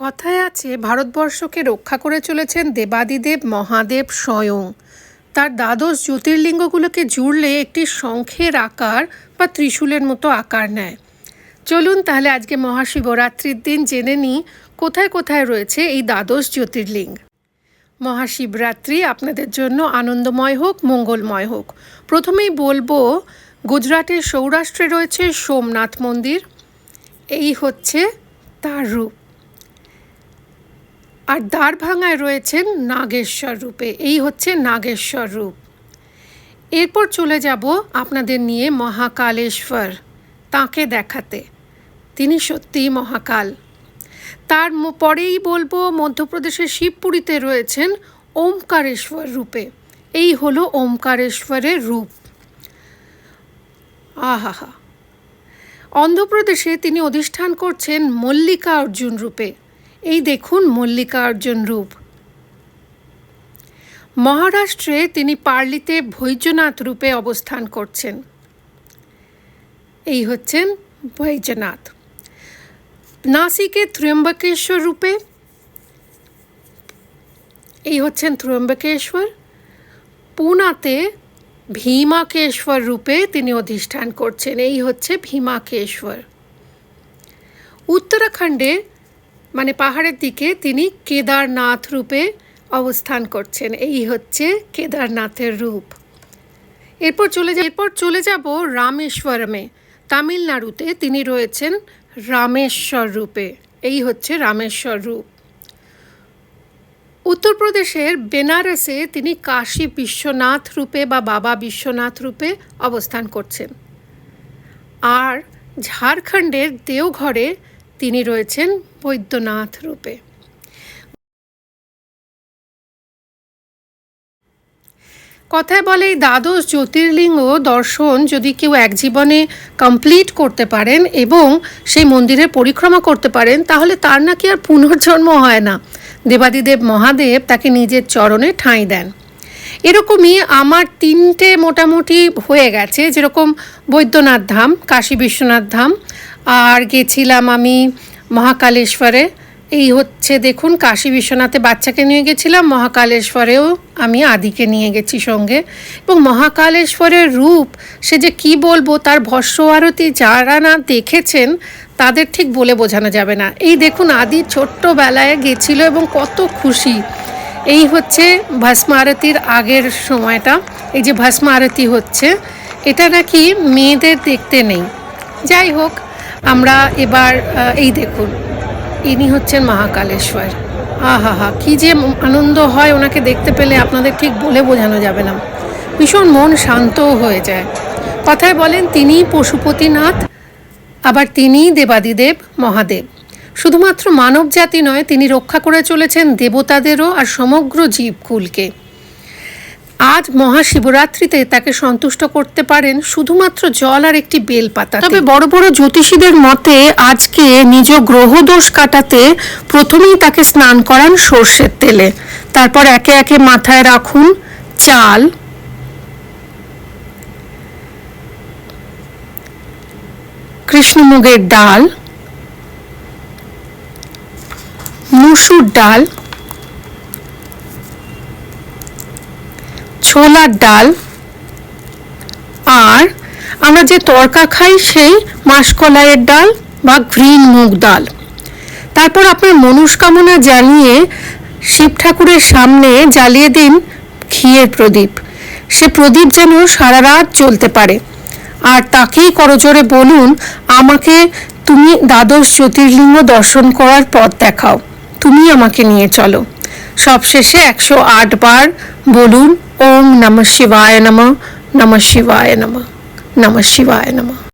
কথায় আছে, ভারতবর্ষকে রক্ষা করে চলেছেন দেবাদিদেব মহাদেব স্বয়ং। তার দ্বাদশ জ্যোতির্লিঙ্গগুলোকে জুড়লে একটি শঙ্খের আকার বা ত্রিশূলের মতো আকার নেয়। চলুন তাহলে আজকে মহাশিবরাত্রির দিন জেনে নিই, কোথায় কোথায় রয়েছে এই দ্বাদশ জ্যোতির্লিঙ্গ। মহাশিবরাত্রি আপনাদের জন্য আনন্দময় হোক, মঙ্গলময় হোক। প্রথমেই বলব, গুজরাটের সৌরাষ্ট্রে রয়েছে সোমনাথ মন্দির। এই হচ্ছে তার রূপ। আর দ্বারভাঙায় রয়েছেন নাগেশ্বর রূপে। এই হচ্ছে নাগেশ্বর রূপ। এরপর চলে যাব আপনাদের নিয়ে মহাকালেশ্বর, তাকে দেখাতে। তিনি সত্যিই মহাকাল। তার পরেই বলব মধ্যপ্রদেশের শিবপুরীতে রয়েছেন ওমকারেশ্বর রূপে। এই হলো ওমকারেশ্বরের রূপ। আহাহা। অন্ধ্রপ্রদেশে তিনি অধিষ্ঠান করছেন মল্লিকা অর্জুন রূপে। এই দেখুন মল্লিকা অর্জুন রূপ। মহারাষ্ট্রে তিনি পার্লিতে বৈদ্যনাথ রূপে অবস্থান করছেন। এই হচ্ছেন বৈদ্যনাথ নাসিকে ত্র্যম্বকেশ্বর রূপে। এই হচ্ছেন ত্র্যম্বকেশ্বর। পুনাতে ভীমাকেশ্বর রূপে তিনি অধিষ্ঠান করছেন। এই হচ্ছে ভীমাকেশ্বর। উত্তরাখণ্ডে মানে পাহাড়ের দিকে তিনি কেদারনাথ রূপে অবস্থান করছেন। এই হচ্ছে কেদারনাথের রূপ। এরপর চলে যা এরপর চলে যাব রামেশ্বরমে। তামিলনাড়ুতে তিনি রয়েছেন রামেশ্বর রূপে। এই হচ্ছে রামেশ্বর রূপ। উত্তরপ্রদেশের বেনারসে তিনি কাশী বিশ্বনাথ রূপে বা বাবা বিশ্বনাথ রূপে অবস্থান করছেন। আর ঝাড়খণ্ডের দেওঘরে তিনি রয়েছেন বৈদ্যনাথ রূপে। কথায় বলে এই দ্বাদশ জ্যোতির্লিঙ্গ দর্শন যদি কেউ এক জীবনে কমপ্লিট করতে পারেন এবং সেই মন্দিরের পরিক্রমা করতে পারেন, তাহলে তার নাকি আর পুনর্জন্ম হয় না। দেবাদিদেব মহাদেব তাকে নিজের চরণে ঠাঁই দেন। এরকমই আমার তিনটে মোটামুটি হয়ে গেছে, যেরকম বৈদ্যনাথ ধাম, কাশী বিশ্বনাথ ধাম আর গেছিলাম আমি মহাকালেশ্বরে। এই হচ্ছে দেখুন, কাশী বিশ্বনাথে বাচ্চাকে নিয়ে গেছিলাম, মহাকালেশ্বরেও আমি আদিকে নিয়ে গেছি সঙ্গে। এবং মহাকালেশ্বরের রূপ, সে যে কি বলব, তার ভস্য আরতি যারা না দেখেছেন, তাদের ঠিক বলে বোঝানো যাবে না। এই দেখুন, আদি ছোট্টবেলায় গেছিল এবং কত খুশি। এই হচ্ছে ভস্ম আরতির আগের সময়টা। এই যে ভস্ম আরতি হচ্ছে, এটা নাকি মেয়েদের দেখতে নেই। যাই হোক আমরা এবার এই দেখুন, ইনি হচ্ছেন মহাকালেশ্বর। আহা হা, কী যে আনন্দ হয় ওনাকে দেখতে পেলে, আপনাদের ঠিক বলে বোঝানো যাবে না। ভীষণ মন শান্তও হয়ে যায়। কথায় বলেন তিনিই পশুপতিনাথ, আবার তিনিই দেবাদিদেব, মহাদেব। শুধুমাত্র মানব জাতি নয়, তিনি রক্ষা করে চলেছেন দেবতাদেরও আর সমগ্র জীবকুলকে। আজ মহাশিবরাত্রিতে তাকে সন্তুষ্ট করতে পারেন শুধুমাত্র জল আর একটি বেলপাতা তবে বড় বড় জ্যোতিষীদের মতে আজকে নিজ গ্রহদোষ কাটাতে প্রথমেই তাকে স্নান করান সর্ষের তেলে। তারপর একে একে মাথায় রাখুন চাল। কৃষ্ণমুগের ডাল। মুসুর ডাল। ছোলার ডাল আর আমরা যে তরকা খাই সেই মাসকলাইয়ের ডাল বা গ্রিন মুগ ডাল। তারপর আপনার মনস্কামনা জানিয়ে শিব ঠাকুরের সামনে জ্বালিয়ে দিন ঘিয়ের প্রদীপ। সে প্রদীপ যেন সারা রাত চলতে পারে। আর তাকেই করজোরে বলুন, আমাকে তুমি দ্বাদশ জ্যোতির্লিঙ্গ দর্শন করার পথ দেখাও। তুমি আমাকে নিয়ে চলো। সবশেষে একশো আট বার বলুন, ওম নম শিবায় নম নম শিবায় নম নম শিবায় নমঃ।